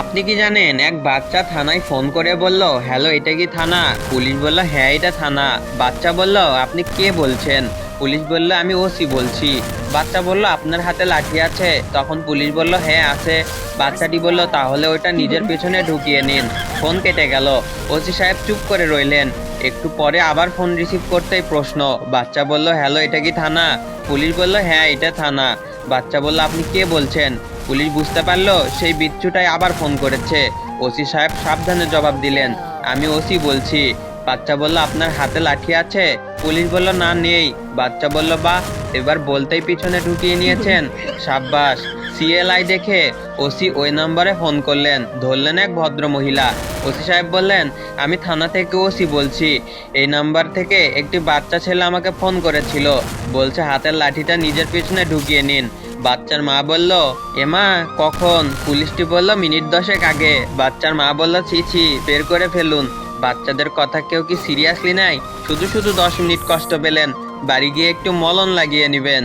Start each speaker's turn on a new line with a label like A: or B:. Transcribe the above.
A: আপনি কি জানেন, এক বাচ্চা থানায় ফোন করে বলল, হ্যালো, এটা কি থানা? পুলিশ বলল হ্যাঁ এটা থানা। বাচ্চা বলল, আপনি কে বলছেন? পুলিশ বলল, আমি ওসি বলছি। বাচ্চা বলল, আপনার হাতে লাঠি আছে। তখন পুলিশ বলল হ্যাঁ আছে। বাচ্চাটি বলল, তাহলে ওটা নিজের পেছনে ঢুকিয়ে নিন। ফোন কেটে গেল। ওসি সাহেব চুপ করে রইলেন। একটু পরে আবার ফোন রিসিভ করতেই প্রশ্ন। বাচ্চা বলল, হ্যালো, এটা কি থানা? পুলিশ বলল হ্যাঁ এটা থানা। বাচ্চা বলল, আপনি কে বলছেন? পুলিশ বুঝতে পারল, সেই বিচ্ছুটাই আবার ফোন করেছে। ওসি সাহেব সাবধানে জবাব দিলেন, আমি ওসি বলছি বাচ্চা বলল, আপনার হাতে লাঠি আছে? পুলিশ বলল, না, নেই। বাচ্চা বলল, বা, এবার বলতেই পিছনে ঢুকিয়ে নিয়েছেন। সাব্বাস। সিএলআই দেখে ওসি ওই নম্বরে ফোন করলেন। ধরলেন এক ভদ্র মহিলা ওসি সাহেব বললেন, আমি থানা থেকে ওসি বলছি। এই নাম্বার থেকে একটি বাচ্চা ছেলে আমাকে ফোন করেছিল। বলছে, হাতের লাঠিটা নিজের পিছনে ঢুকিয়ে নিন। বাচ্চার মা বলল এমা কখন? পুলিশটি বলল, মিনিট দশেক আগে। বাচ্চার মা বলল, ছি ছি, বের করে ফেলুন। বাচ্চাদের কথা কেউ কি সিরিয়াসলি নাই? শুধু শুধু দশ মিনিট কষ্ট পেলেন, বাড়ি গিয়ে একটু মলন লাগিয়ে নেবেন।